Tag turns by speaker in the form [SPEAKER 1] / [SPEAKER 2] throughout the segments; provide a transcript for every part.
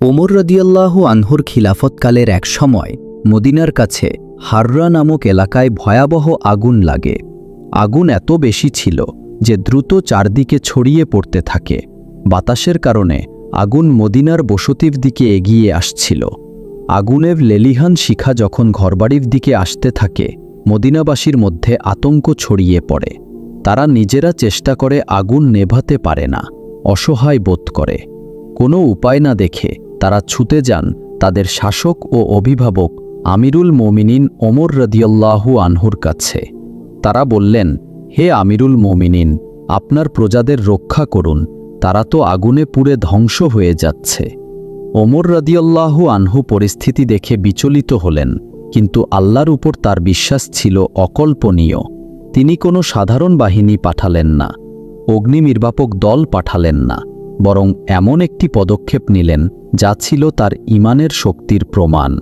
[SPEAKER 1] ওমর রদিয়াল্লাহু আনহুর খিলাফতকালের এক সময় মদিনার কাছে হাররা নামক এলাকায় ভয়াবহ আগুন লাগে। আগুন এত বেশি ছিল যে দ্রুত চারদিকে ছড়িয়ে পড়তে থাকে। বাতাসের কারণে আগুন মদিনার বসতির দিকে এগিয়ে আসছিল। আগুনের লেলিহান শিখা যখন ঘরবাড়ির দিকে আসতে থাকে, মদিনাবাসীর মধ্যে আতঙ্ক ছড়িয়ে পড়ে। তারা নিজেরা চেষ্টা করে আগুন নেভাতে পারে না, অসহায় বোধ করে। কোনো উপায় না দেখে তারা ছুতে যান তাদের শাসক ও অভিভাবক আমিরুল মোমিনিন ওমর রদিয়াল্লাহু আনহুর কাছে। তারা বললেন, হে আমিরুল মোমিনিন, আপনার প্রজাদের রক্ষা করুন, তারা তো আগুনে পুড়ে ধ্বংস হয়ে যাচ্ছে। ওমর রদিয়াল্লাহু আনহু পরিস্থিতি দেখে বিচলিত হলেন, কিন্তু আল্লাহর উপর তার বিশ্বাস ছিল অকল্পনীয়। তিনি কোনো সাধারণ বাহিনী পাঠালেন না, অগ্নিনির্বাপক দল পাঠালেন না, বরং এমন একটি পদক্ষেপ নিলেন যা ছিল তার ইমানের শক্তির প্রমাণ।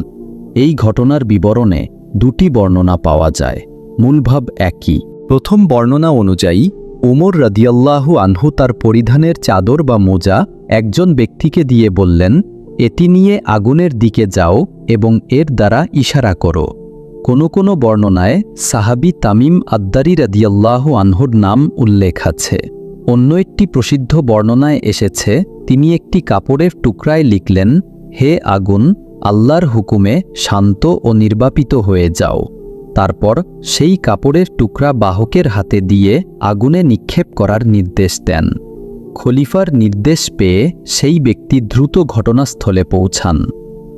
[SPEAKER 1] এই ঘটনার বিবরণে দুটি বর্ণনা পাওয়া যায়। মূলভাব একই। প্রথম বর্ণনা অনুযায়ী ওমর রাদিয়াল্লাহু আনহু তার পরিধানের চাদর বা মোজা একজন ব্যক্তিকে দিয়ে বললেন, এটি নিয়ে আগুনের দিকে যাও এবং এর দ্বারা ইশারা করো। কোনো কোনো বর্ণনায় সাহাবি তামিম আদ্দারি রাদিয়াল্লাহু আনহুর নাম উল্লেখ আছে। অন্য একটি প্রসিদ্ধ বর্ণনায় এসেছে তিনি একটি কাপড়ের টুকরায় লিখলেন, হে আগুন, আল্লাহর হুকুমে শান্ত ও নির্বাপিত হয়ে যাও। তারপর সেই কাপড়ের টুকরা বাহকের হাতে দিয়ে আগুনে নিক্ষেপ করার নির্দেশ দেন। খলিফার নির্দেশ পেয়ে সেই ব্যক্তি দ্রুত ঘটনাস্থলে পৌঁছান।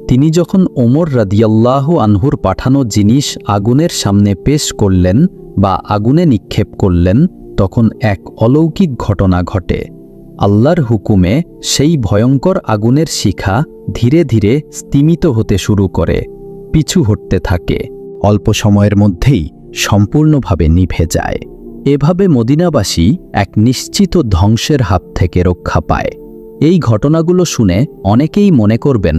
[SPEAKER 1] তিনি যখন ওমর রাদিয়াল্লাহু আনহুর পাঠানো জিনিস আগুনের সামনে পেশ করলেন বা আগুনে নিক্ষেপ করলেন, তখন এক অলৌকিক ঘটনা ঘটে। আল্লাহর হুকুমে সেই ভয়ঙ্কর আগুনের শিখা ধীরে ধীরে স্তিমিত হতে শুরু করে, পিছু হটতে থাকে। অল্প সময়ের মধ্যেই সম্পূর্ণভাবে নিভে যায়। এভাবে মদিনাবাসী এক নিশ্চিত ধ্বংসের হাত থেকে রক্ষা পায়। এই ঘটনাগুলো শুনে অনেকেই মনে করবেন,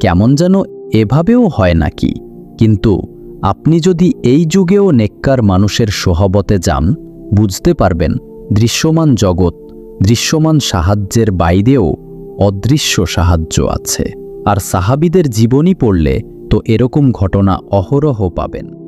[SPEAKER 1] কেমন যেন এভাবেও হয় নাকি? কিন্তু আপনি যদি এই যুগেও নেককার মানুষের সোহবতে যান, বুঝতে পারবেন দৃশ্যমান জগৎ দৃশ্যমান সাহায্যের বাইরেও অদৃশ্য সাহায্য আছে। আর সাহাবিদের জীবনী পড়লে তো এরকম ঘটনা অহরহ পাবেন।